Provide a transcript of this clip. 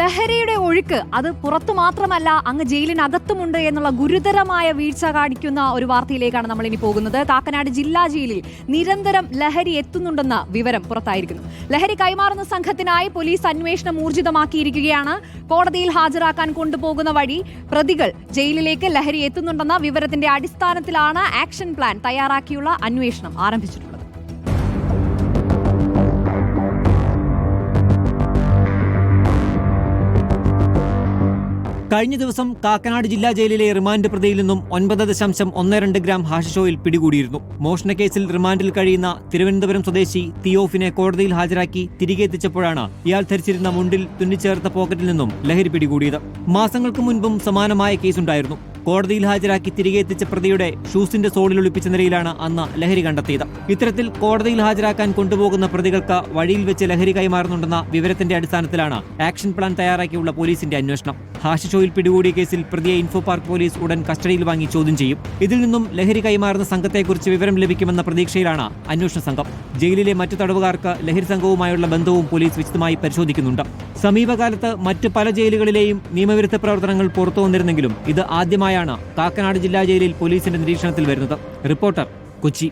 ലഹരിയുടെ ഒഴുക്ക് അത് പുറത്തു മാത്രമല്ല അങ്ങ് ജയിലിനകത്തുമുണ്ട് എന്നുള്ള ഗുരുതരമായ വീഴ്ച കാണിക്കുന്ന ഒരു വാർത്തയിലേക്കാണ് നമ്മൾ ഇനി പോകുന്നത്. കാക്കനാട് ജില്ലാ ജയിലിൽ നിരന്തരം ലഹരി എത്തുന്നുണ്ടെന്ന വിവരം പുറത്തായിരിക്കുന്നു. ലഹരി കൈമാറുന്ന സംഘത്തിനായി പോലീസ് അന്വേഷണം ഊർജിതമാക്കിയിരിക്കുകയാണ്. കോടതിയിൽ ഹാജരാക്കാൻ കൊണ്ടുപോകുന്ന വഴി പ്രതികൾ ജയിലിലേക്ക് ലഹരി എത്തുന്നുണ്ടെന്ന വിവരത്തിന്റെ അടിസ്ഥാനത്തിലാണ് ആക്ഷൻ പ്ലാൻ തയ്യാറാക്കിയുള്ള അന്വേഷണം ആരംഭിച്ചിട്ടുള്ളത് കഴിഞ്ഞ ദിവസം കാക്കനാട് ജില്ലാ ജയിലിലെ റിമാൻഡ് പ്രതിയിൽ നിന്നും ഒൻപത് ദശാംശം ഒന്ന് രണ്ട് ഗ്രാം ഹാഷിഷോയിൽ പിടികൂടിയിരുന്നു. മോഷണക്കേസിൽ റിമാൻഡിൽ കഴിയുന്ന തിരുവനന്തപുരം സ്വദേശി തിയോഫിനെ കോടതിയിൽ ഹാജരാക്കി തിരികെ എത്തിച്ചപ്പോഴാണ് ഇയാൾ ധരിച്ചിരുന്ന മുണ്ടിൽ തുന്നിച്ചേർത്ത പോക്കറ്റിൽ നിന്നും ലഹരി പിടികൂടിയത്. മാസങ്ങൾക്ക് മുൻപും സമാനമായ കേസുണ്ടായിരുന്നു. കോടതിയിൽ ഹാജരാക്കി തിരികെ എത്തിച്ച പ്രതിയുടെ ഷൂസിന്റെ സോളിൽ ഒളിപ്പിച്ച നിലയിലാണ് അന്ന് ലഹരി കണ്ടെത്തിയത്. ഇത്തരത്തിൽ കോടതിയിൽ ഹാജരാക്കാൻ കൊണ്ടുപോകുന്ന പ്രതികൾക്ക് വഴിയിൽ വെച്ച് ലഹരി കൈമാറുന്നുണ്ടെന്ന വിവരത്തിന്റെ അടിസ്ഥാനത്തിലാണ് ആക്ഷൻ പ്ലാൻ തയ്യാറാക്കിയുള്ള പോലീസിന്റെ അന്വേഷണം. ഹാഷിഷോയിൽ പിടികൂടിയ കേസിൽ പ്രതിയെ ഇൻഫോ പാർക്ക് പോലീസ് ഉടൻ കസ്റ്റഡിയിൽ വാങ്ങി ചോദ്യം ചെയ്യും. ഇതിൽ നിന്നും ലഹരി കൈമാറുന്ന സംഘത്തെക്കുറിച്ച് വിവരം ലഭിക്കുമെന്ന പ്രതീക്ഷയിലാണ് അന്വേഷണ സംഘം. ജയിലിലെ മറ്റു തടവുകാർക്ക് ലഹരി സംഘവുമായുള്ള ബന്ധവും പോലീസ് വിശദമായി പരിശോധിക്കുന്നുണ്ട്. സമീപകാലത്ത് മറ്റ് പല ജയിലുകളിലെയും നിയമവിരുദ്ധ പ്രവർത്തനങ്ങൾ പുറത്തു വന്നിരുന്നെങ്കിലും ഇത് ആദ്യമായാണ് കാക്കനാട് ജില്ലാ ജയിലിൽ പോലീസിന്റെ നിരീക്ഷണത്തിൽ വരുന്നത്. റിപ്പോർട്ടർ കൊച്ചി.